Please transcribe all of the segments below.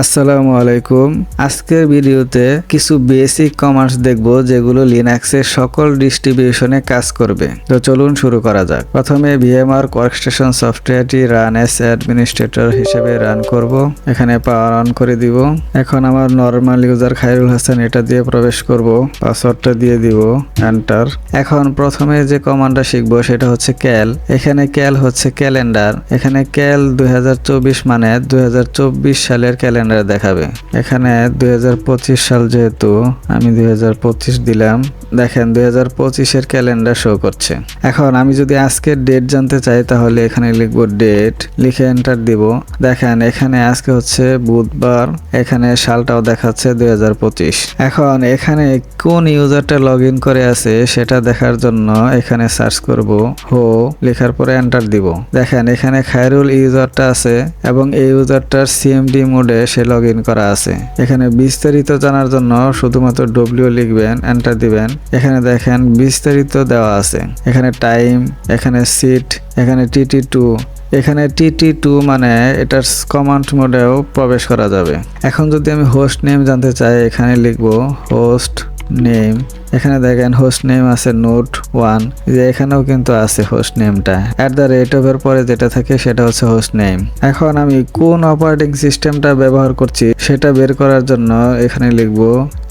আসসালামু আলাইকুম। আজকের ভিডিওতে কিছু বেসিক কমার্স দেখব যেগুলো লিনাক্সের সকল ডিস্ট্রিবিউশনে কাজ করবে। তো চলুন শুরু করা যাক। প্রথমে ভিএমআর ওয়ার্কস্টেশন সফটওয়্যারটি রান এস অ্যাডমিনিস্ট্রেটর হিসেবে রান করব। এখানে পাওয়ার অন করে দিব। এখন আমার নর্মাল ইউজার খাইরুল হাসান এটা দিয়ে প্রবেশ করব। পাসওয়ার্ডটা দিয়ে দিব। এন্টার এখন প্রথমে যে কমান্ডটা শিখব সেটা হচ্ছে ক্যাল এখানে ক্যাল হচ্ছে ক্যালেন্ডার এখানে ক্যাল দুই হাজার চব্বিশ মানে দুই হাজার চব্বিশ সালের ক্যালেন্ডার দেখাবে। এখানে দুই হাজার পঁচিশ সাল যেহেতু, আমি দুই হাজার পঁচিশ দিলাম। দেখেন, দুই পঁচিশের ক্যালেন্ডার শো করছে। এখন আমি যদি আজকের ডেট জানতে চাই, তাহলে এখানে লিখব ডেট লিখে এন্টার দিব। দেখেন, এখানে আজকে হচ্ছে বুধবার, এখানে সালটাও দেখাচ্ছে দুই হাজার পঁচিশ। এখন এখানে কোন ইউজারটা লগ করে আছে, সেটা দেখার জন্য এখানে সার্চ করব। হো, লেখার পরে এন্টার দিব। দেখেন, এখানে খায়রুল ইউজারটা আছে এবং এই ইউজারটার সিএমডি মোডে সে লগ করা আছে। এখানে বিস্তারিত জানার জন্য শুধুমাত্র ডব্লিউ লিখবেন এন্টার দিবেন। এখানে দেখেন বিস্তারিত দেওয়া আছে। এখানে টাইম এখানে সিট এখানে টিটি টু এখানে টিটি টু মানে এটার কমান্ড মোডেও প্রবেশ করা যাবে। এখন যদি আমি হোস্ট নেম জানতে চাই, এখানে লিখব হোস্ট নেম এখানে দেখেন হোস্ট নেম আছে নোট ওয়ান যে এখানেও কিন্তু আছে হোস্ট নেমটা অ্যাট দ্য রেট অফ এর পরে যেটা থাকে সেটা হচ্ছে হোস্ট নেম এখন আমি কোন অপারেটিং সিস্টেমটা ব্যবহার করছি সেটা বের করার জন্য এখানে লিখব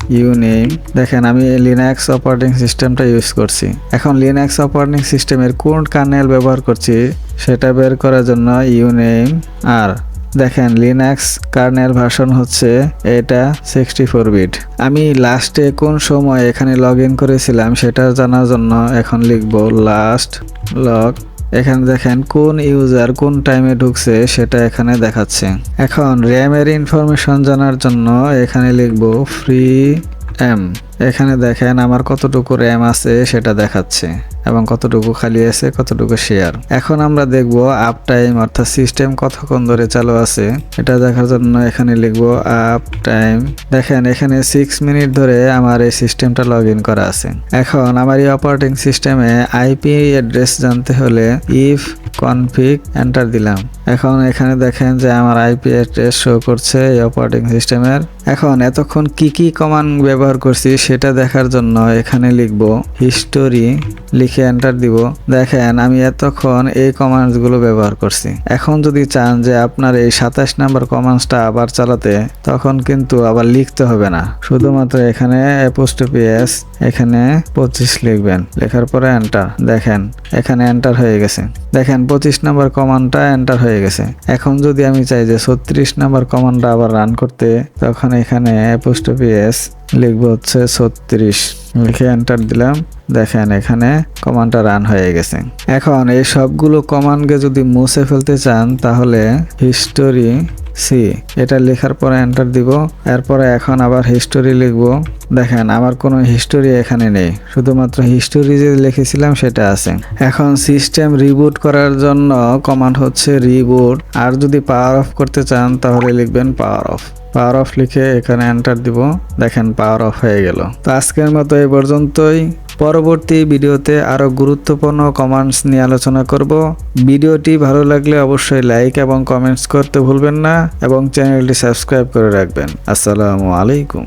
ইউ নেম দেখেন আমি লিনাক্স অপারেটিং সিস্টেমটা ইউজ করছি। এখন লিনাক্স অপারেটিং সিস্টেমের কোন কার্নেল ব্যবহার করছি সেটা বের করার জন্য ইউ নেম আর দেখেন লিনাক্স কার্নেল ভার্সন হচ্ছে এটা সিক্সটি ফোর বিট আমি লাস্টে কোন সময় এখানে লগ ইন করেছিলাম সেটা জানার জন্য এখন লিখব লাস্ট লগ এখানে দেখেন, কোন ইউজার কোন টাইমে ঢুকছে সেটা এখানে দেখাচ্ছে। এখন র্যামের ইনফরমেশন জানার জন্য এখানে লিখব ফ্রি এম এখানে দেখেন আমার কতটুকু র্যাম আছে সেটা দেখাচ্ছে, এবং কতটুকু খালি আছে, কতটুকু শেয়ার এখন আমরা দেখব আপ টাইম অর্থাৎ সিস্টেম কতক্ষণ ধরে চালু আছে, এটা দেখার জন্য এখানে লিখব আপ টাইম দেখেন, এখানে সিক্স মিনিট ধরে আমার এই সিস্টেমটা লগ ইন করা আছে। এখন আমার এই অপারেটিং সিস্টেমে আইপি অ্যাড্রেস জানতে হলে ইফ কনফিগ এন্টার দিলাম। এখন এখানে দেখেন যে আমার আইপি অ্যাড্রেস শো করছে এই অপারেটিং সিস্টেমের এখন এতক্ষণ কি কি কমান্ড ব্যবহার করছি সেটা দেখার জন্য এখানে লিখব, হিস্টোরি লিখে এন্টার দিব। দেখেন, আমি এতক্ষণ এই কমান্ডসগুলো ব্যবহার করছি। এখন যদি চান যে আপনার এই সাতাশ নাম্বার কমান্ডসটা আবার চালাতে, তখন কিন্তু আবার লিখতে হবে না। শুধুমাত্র এখানে অ্যাপোস্টোপিএস এখানে পঁচিশ লিখবেন। লেখার পরে এন্টার দেখেন, এখানে এন্টার হয়ে গেছে। দেখেন, পঁচিশ নাম্বার কমান্ডটা এন্টার হয়ে গেছে। এখন যদি আমি চাই যে ছত্রিশ নাম্বার কমান্ডটা আবার রান করতে, তখন এখানে অ্যাপোস্টোপিএস লিখব হচ্ছে ছত্রিশ। লিখে এন্টার দিলাম। দেখেন এখানে কমান্ডটা রান হয়ে গেছে। এখন এই সবগুলো কমান্ডকে যদি মুছে ফেলতে চান, তাহলে হিস্টোরি সি, এটা লেখার পরে এন্টার দিব। এরপরে এখন আবার হিস্টোরি লিখব। দেখেন, আমার কোনো হিস্টোরি এখানে নেই। শুধুমাত্র হিস্টোরি যে লিখেছিলাম সেটা আছে। এখন সিস্টেম রিবুট করার জন্য কমান্ড হচ্ছে রিবুট আর যদি পাওয়ার অফ করতে চান, তাহলে লিখবেন পাওয়ার অফ পাওয়ার অফ লিখে এখানে এন্টার দিব। দেখেন পাওয়ার অফ হয়ে গেল। তো আজকের মতো এই পর্যন্তই। পরবর্তী ভিডিওতে আরও গুরুত্বপূর্ণ কমেন্টস নিয়ে আলোচনা করব। ভিডিওটি ভালো লাগলে অবশ্যই লাইক এবং কমেন্টস করতে ভুলবেন না এবং চ্যানেলটি সাবস্ক্রাইব করে রাখবেন। আসসালামু আলাইকুম।